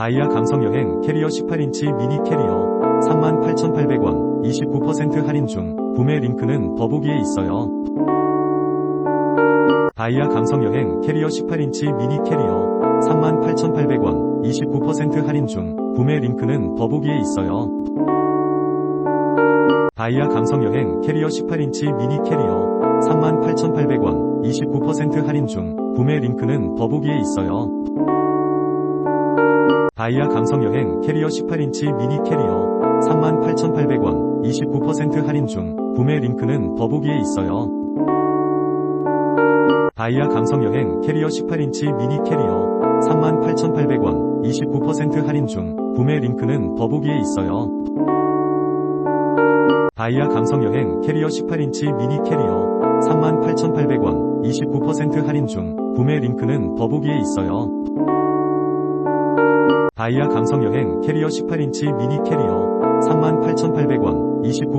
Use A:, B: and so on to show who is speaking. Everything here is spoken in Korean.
A: 다이아 감성 여행 캐리어 18인치 미니 캐리어 38,800원 29% 할인 중 구매 링크는 더보기에 있어요. 다이아 감성 여행 캐리어 18인치 미니 캐리어 38,800원 29% 할인 중 구매 링크는 더보기에 있어요. 다이아 감성 여행 캐리어 18인치 미니 캐리어 38,800원 29% 할인 중 구매 링크는 더보기에 있어요. 다이아 감성 여행 캐리어 18인치 미니 캐리어 38,800원 29% 할인 중 구매 링크는 더보기에 있어요. 다이아 감성 여행 캐리어 18인치 미니 캐리어 38,800원 29% 할인 중 구매 링크는 더보기에 있어요. 다이아 감성 여행 캐리어 18인치 미니 캐리어 38,800원 29% 할인 중 구매 링크는 더보기에 있어요. 다이아 감성여행 캐리어 18인치 미니 캐리어 38,800원 29%